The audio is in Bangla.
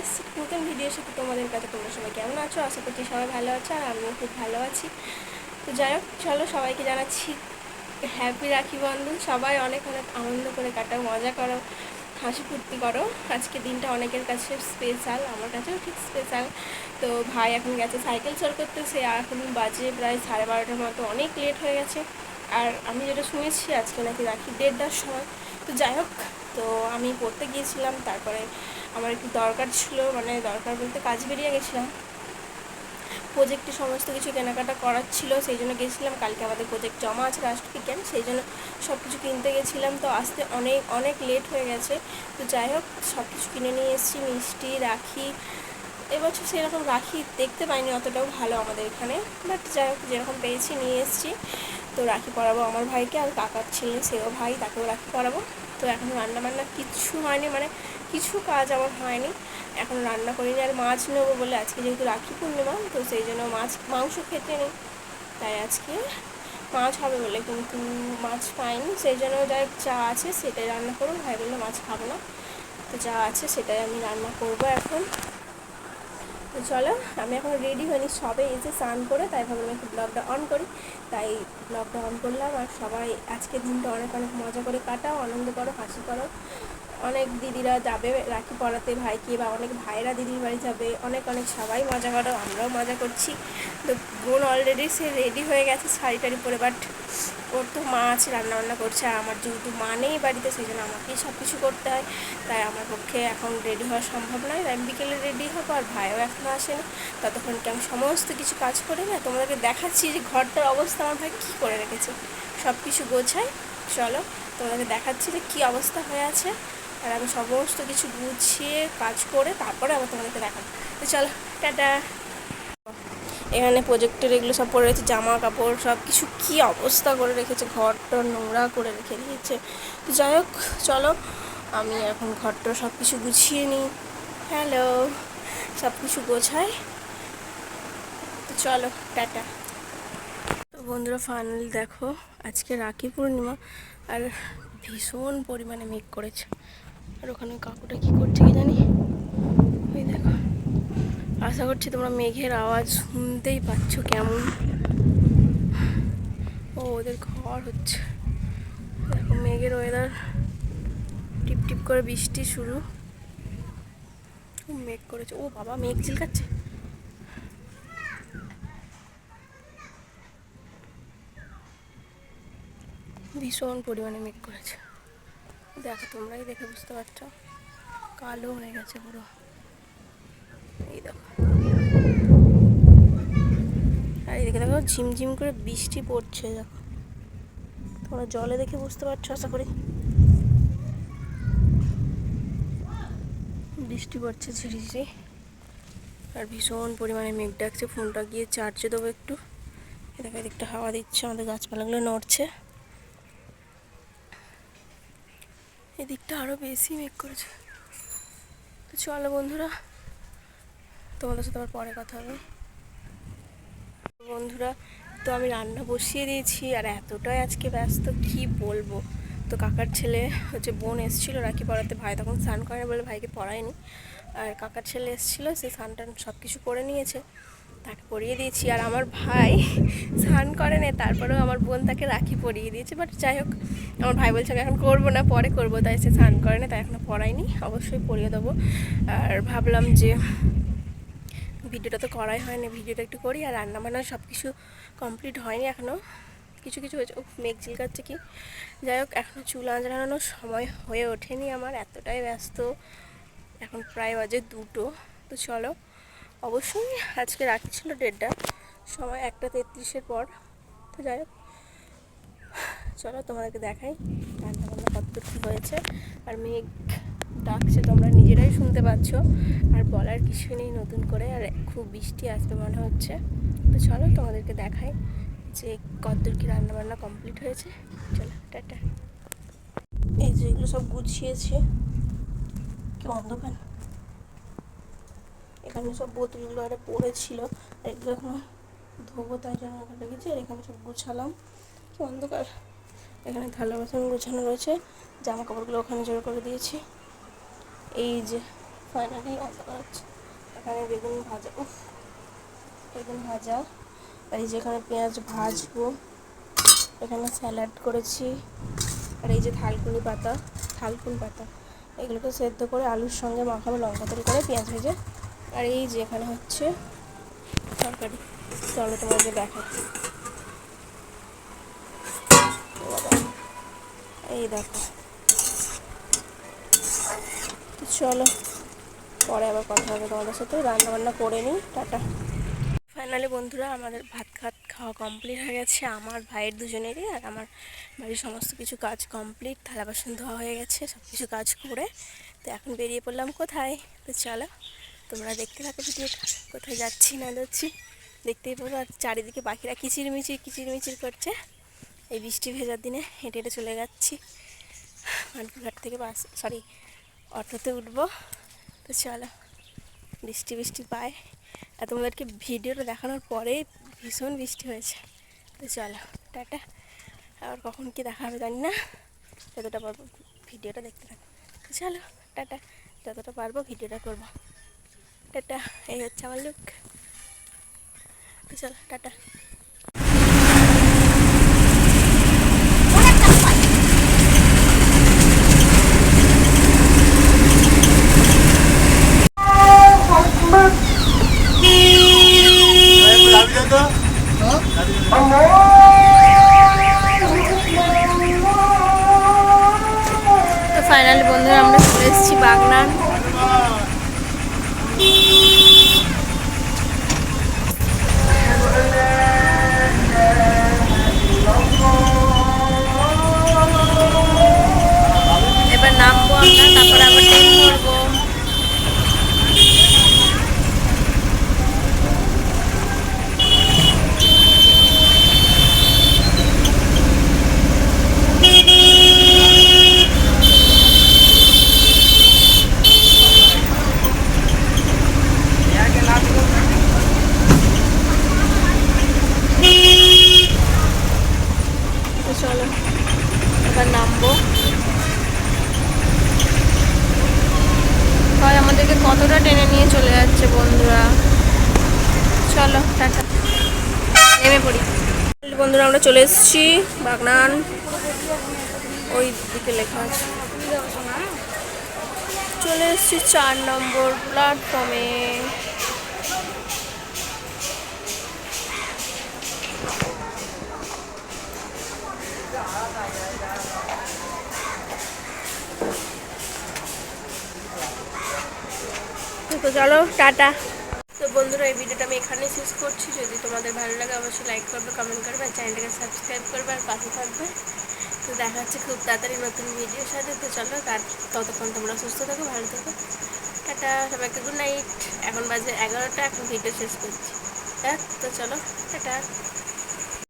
এসেছি নতুন ভিডিওর সাথে তোমাদের কাছে তোমরা সবাই কেমন আছো? আশা করছি সবাই ভালো আছো আর আমিও খুব ভালো আছি। তো যাই হোক, চলো সবাইকে জানাচ্ছি হ্যাপি রাখি বন্ধন সবাই অনেক অনেক আনন্দ করে কাটাও, মজা করো, হাসি ফুর্তি করো। আজকে দিনটা অনেকের কাছে স্পেশাল আমার কাছেও ঠিক স্পেশাল তো ভাই এখন গেছে সাইকেল চল করতে সে এখন বাজে প্রায় সাড়ে বারোটার মতো, অনেক লেট হয়ে গেছে। আর আমি যেটা শুনেছি আজকে নাকি রাখি দেড়টার সময়। তো যাই হোক, তো আমি পড়তে গিয়েছিলাম, তারপরে আমার একটু দরকার ছিল মানে দরকার বলতে কাজ বেরিয়ে গেছিলাম। প্রজেক্টে সমস্ত কিছু কেনাকাটা করার ছিল, সেই জন্য গেছিলাম। কালকে আমাদের প্রজেক্ট জমা আছে রাষ্ট্রবিজ্ঞান সেই জন্য সব কিছু কিনতে গেছিলাম। তো আসতে অনেক অনেক লেট হয়ে গেছে। তো যাই হোক সব কিছু কিনে নিয়ে এসেছি, মিষ্টি, রাখি। এবছর সেরকম রাখি দেখতে পাইনি, অতটাও ভালো আমাদের এখানে। বাট যাই হোক, যেরকম পেয়েছি নিয়ে এসেছি। তো রাখি পরাবো আমার ভাইকে আর কাকার ছেলে, সেও ভাই, তাকেও রাখি পরাবো। তো এখন রান্না বান্না কিচ্ছু হয়নি মানে কিছু কাজ আমার হয়নি। এখন রান্না করিনি আর মাছ নেব বলে আজকে যেহেতু রাখি পূর্ণিমা, তো সেই জন্য মাছ, মাংস খেতে নেই। তাই আজকে মাছ হবে বলে কিন্তু মাছ পাইনি, সেই জন্য যাই যা আছে সেটাই রান্না করব। ভাই বলল মাছ খাব না, তো যা আছে সেটাই আমি রান্না করব এখন। তো চলো, আমি এখন রেডি হইনি সবে এসে স্নান করে, তাই ভাবলাম একটু ব্লগটা অন করি। তাই ব্লগটা অন করলাম, আর সবাই আজকের দিনটা অনেক অনেক মজা করে কাটাও, আনন্দ করো, হাসি করো। অনেক দিদিরা যাবে রাখি পড়াতে ভাইকে বা অনেক ভাইরা দিদির বাড়ি যাবে, অনেক অনেক সবাই মজা করো, আমরাও মজা করছি। তো বোন অলরেডি সে রেডি হয়ে গেছে শাড়ি টাড়ি পরে বাট ওর তো মা আছে, রান্নাবান্না করছে, আর আমার যেহেতু মা নেই বাড়িতে, সেই জন্য আমাকেই সব কিছু করতে হয়। তাই আমার পক্ষে এখন রেডি হওয়া সম্ভব নয় আমি বিকেলে রেডি হব, আর ভাইও এখনও আসেনি। ততক্ষণ কি আমি সমস্ত কিছু কাজ করি না, তোমাদেরকে দেখাচ্ছি যে ঘরটার অবস্থা আমার ভাই কী করে রেখেছে। সব কিছু গোছাই চলো তোমাদেরকে দেখাচ্ছি যে কী অবস্থা হয়ে আছে। আর আমি সমস্ত কিছু গুছিয়ে কাজ করে তারপরে আবার তোমাদেরকে দেখাবো। তো চলো, টাটা। এখানে প্রজেক্টের এগুলো সব পরে রয়েছে, জামা কাপড় সব কিছু কী অবস্থা করে রেখেছে ঘরটা নোংরা করে রেখে দিয়েছে। তো যাই হোক, চলো, আমি এখন ঘরটা সব কিছু গুছিয়ে নিই। হ্যালো সব কিছু গোছাই তো চলো, টাটা। তো বন্ধুরা ফাইনালি দেখো, আজকে রাখি পূর্ণিমা, আর ভীষণ পরিমাণে মেঘ করেছে। আর ওখানে কাকুটা কি করছে কি জানি? ওই দেখো। আশা করছি তোমরা মেঘের আওয়াজ শুনতেই পাচ্ছ কেমন। ও, ওদের ঘর হচ্ছে। দেখো, মেঘের ওয়েদার টিপ টিপ করে বৃষ্টি শুরু। মেঘ করেছে। ও, বাবা, মেঘ চিলকাচ্ছে। ভীষণ পরিমাণে মেঘ করেছে। দেখো, তোমরাই দেখে বুঝতে পারছ। কালো হয়ে গেছে পুরো। এই দেখো। আর এদিকে দেখো, ঝিমঝিম করে বৃষ্টি পড়ছে, দেখো। তোমরা জলে দেখে বুঝতে পারছ, আশা করি। বৃষ্টি পড়ছে ঝিরিঝিরি আর ভীষণ পরিমাণে মেঘ ডাকছে, ফোনটা গিয়ে চার্জে দেবো একটু। দেখো এদিকটা হাওয়া দিচ্ছে, আমাদের গাছপালাগুলো নড়ছে। এদিকটা আরও বেশি মেঘ করেছে। তো চলো বন্ধুরা, তোমাদের সাথে আবার পরে কথা হবে। বন্ধুরা, তো আমি রান্না বসিয়ে দিয়েছি, আর এতটাই আজকে ব্যস্ত, কি বলব? তো কাকার ছেলে হচ্ছে বোন এসেছিল, রাখি পড়াতে। ভাই তখন স্নান করে বলে ভাইকে পড়ায়নি। আর কাকার ছেলে এসেছিল, সে স্নান টান সব কিছু করে নিয়েছে। তাকে পরিয়ে দিয়েছি। আর আমার ভাই স্নান করে না, তারপরেও আমার বোন তাকে রাখি পরিয়ে দিয়েছে। বাট যাই হোক, আমার ভাই বলছে, আমি এখন করব না, পরে করব। তাই সে স্নান করে না, তাই এখনও পড়ায়নি, অবশ্যই পরিয়ে দেবো। আর ভাবলাম যে ভিডিওটা তো করাই হয়নি, ভিডিওটা একটু করি। আর রান্না বান্না সব কিছু কমপ্লিট হয়নি এখনও কিছু কিছু হয়েছে ও মেঘ ঝিলকাচ্ছে কি? যাই হোক এখনও চুল আঁচড়ানোর সময় হয়ে ওঠেনি আমার, এতটাই ব্যস্ত। এখন প্রায় বাজে দুটো। তো চলো অবশ্যই আজকে রাখছিল ডেটটা সময় একটা তেত্রিশের পর। তো যাই হোক, চলো তোমাদেরকে দেখাই রান্না বান্না কতদূর কী হয়েছে। আর মেঘ ডাকছে, তোমরা নিজেরাই শুনতে পাচ্ছ। আর বলার কিছু নেই নতুন করে, আর খুব বৃষ্টি আসবে মনে হচ্ছে। তো চলো তোমাদেরকে দেখাই যে কতদূর কি রান্নাবান্না কমপ্লিট হয়েছে। চলো, টাটা। এই যে এগুলো সব গুছিয়েছে। কেউ অন্ধকার এখানে সব বোতলগুলো আরে পড়েছিল। এগুলো এখন ধোবো তাই জন্য ওখানে রেখেছি, আর এখানে সব গুছালাম। কি অন্ধকার। এখানে থালা বাসন গোছানো রয়েছে জামা কাপড়গুলো ওখানে জোর করে দিয়েছি। এই যে ফাইনালি অন্ধকার হচ্ছে। এখানে বেগুন ভাজা, উফ, বেগুন ভাজা। আর এই যেখানে পেঁয়াজ ভাজবো। এখানে স্যালাড করেছি। আর এই যে থালকুনি পাতা, থালকুন পাতা। এগুলোকে সেদ্ধ করে আলুর সঙ্গে মাখাবো, লঙ্কা তেল করে পেঁয়াজ ভেজে আর এই যে এখানে হচ্ছে তরকারি। চলো তোমাকে দেখাচ্ছি। এই দেখো। তো চলো, পরে আবার কথা হবে তোমাদের সাথে। রান্না বান্না করে নিই, টাটা। ফাইনালি বন্ধুরা, আমাদের ভাত খাত খাওয়া কমপ্লিট হয়ে গেছে। আমার ভাইয়ের দুজনেরই আর আমার বাড়ির সমস্ত কিছু কাজ কমপ্লিট থালা বাসন ধোয়া হয়ে গেছে সব কিছু কাজ করে। তো এখন বেরিয়ে পড়লাম কোথায়? তো চলো। তোমরা দেখতে থাকো ভিডিওটা। কোথায় যাচ্ছি না যাচ্ছি, দেখতেই পাবো। আর চারিদিকে পাখিরা কিচিরমিচির কিচিরমিচির করছে। এই বৃষ্টি ভেজার দিনে হেঁটে হেঁটে চলে যাচ্ছি। মানপুরঘাট থেকে বাস সরি অটোতে উঠবো। তো চলো, বৃষ্টি বৃষ্টি পায়। আর তোমাদেরকে ভিডিওটা দেখানোর পরে ভীষণ বৃষ্টি হয়েছে। তো চলো, টাটা। আবার কখন কি দেখা হবে জানি না। যতটা পারব ভিডিওটা দেখতে থাকো। চলো, টাটা। যতটা পারব ভিডিওটা করব। টাটা এই হচ্ছে আমার লুক চলো টাটা। ফাইনালি বন্ধুরা আমরা চলে এসেছি বাগনান এবার নামবো আমরা তারপরে আবার ট্রেন ধরবো তো চলো এবার নামবো হয় আমাদেরকে কতটা টেনে নিয়ে চলে যাচ্ছে বন্ধুরা চলো টাটা পড়ি বন্ধুরা, আমরা চলে এসেছি বাগনান। ওই দিকে লেখা আছে। চলে এসেছি চার নম্বর প্ল্যাটফর্মে চলো, টাটা। বন্ধুরা, এই ভিডিওটা আমি এখানে শেষ করছি। যদি তোমাদের ভালো লাগে, অবশ্যই লাইক করবে কমেন্ট করবে, আর চ্যানেলটাকে সাবস্ক্রাইব করবে, আর পাশে থাকবে। তো দেখা হচ্ছে খুব তাড়াতাড়ি নতুন ভিডিওর সাথে। তো চলো, তার ততক্ষণ তোমরা সুস্থ থাকো, ভালো থাকো। টাটা, সবাইকে গুড নাইট এখন বাজে এগারোটা, এখন ভিডিও শেষ করছি। হ্যাঁ তো চলো, টাটা।